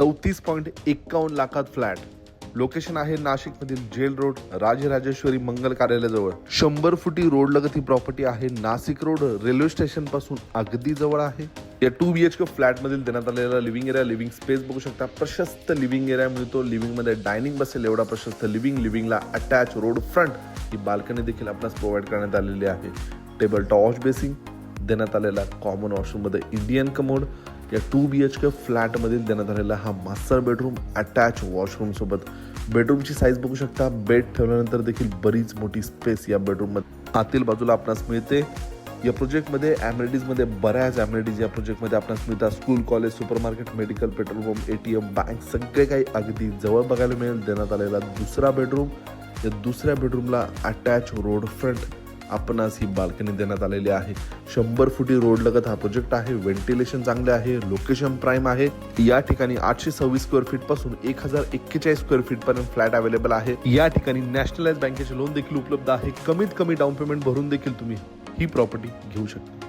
चौतीस पॉईंट एक्कावन्न लाखात फ्लॅट. लोकेशन आहे नाशिकमधील जेल रोड राजराजेश्वरी मंगल कार्यालयाजवळ. शंभर फुटी रोड लगत ही प्रॉपर्टी आहे नाशिक रोड रेल्वे स्टेशनपासून अगदी जवळ आहे. या two B H K flat मधील देण्यात आलेला लिव्हिंग एरिया लिव्हिंग स्पेस बघू शकता. प्रशस्त लिव्हिंग एरिया मिळतो. लिव्हिंगमध्ये डायनिंग बसेल एवढा प्रशस्त लिव्हिंग लिव्हिंगला अटॅच रोड फ्रंट ही बाल्कनी देखील आपणास प्रोव्हाइड करण्यात आलेली आहे. टेबल टॉच बेसिंग देण्यात आलेला कॉमन वॉशरूममध्ये इंडियन कमोड या टू बी एच के फ्लॅटमधील देण्यात आलेला हा मास्टर बेडरूम अटॅच वॉशरूम सोबत. बेडरूमची साईज बघू शकता. बेड ठेवल्यानंतर देखील बरीच मोठी स्पेस या बेडरूममध्ये आतील बाजूला आपणास मिळते. या प्रोजेक्टमध्ये ॲम्युनिटीजमध्ये बऱ्याच ॲम्युनिटीज या प्रोजेक्टमध्ये आपणास मिळतात. School college supermarket medical petrol pump A T M bank सगळे काही अगदी जवळ बघायला मिळेल. देण्यात आलेला दुसरा बेडरूम या दुसऱ्या बेडरूमला अटॅच रोड फ्रंट आपणास ही बाल्कनी देण्यात आलेली आहे. शंभर फुटी रोड लगत हा प्रोजेक्ट आहे. व्हेंटिलेशन चांगले आहे. लोकेशन प्राईम आहे. या ठिकाणी आठशे सव्वीस स्क्वेअर फीटपासून एक हजार एक्केचाळीस स्क्वेअर फीट पर्यंत फ्लॅट अवेलेबल आहे. या ठिकाणी नॅशनलाइज बँकेचे लोन देखील उपलब्ध आहे. कमीत कमी डाऊन पेमेंट भरून देखील तुम्ही ही प्रॉपर्टी घेऊ शकता.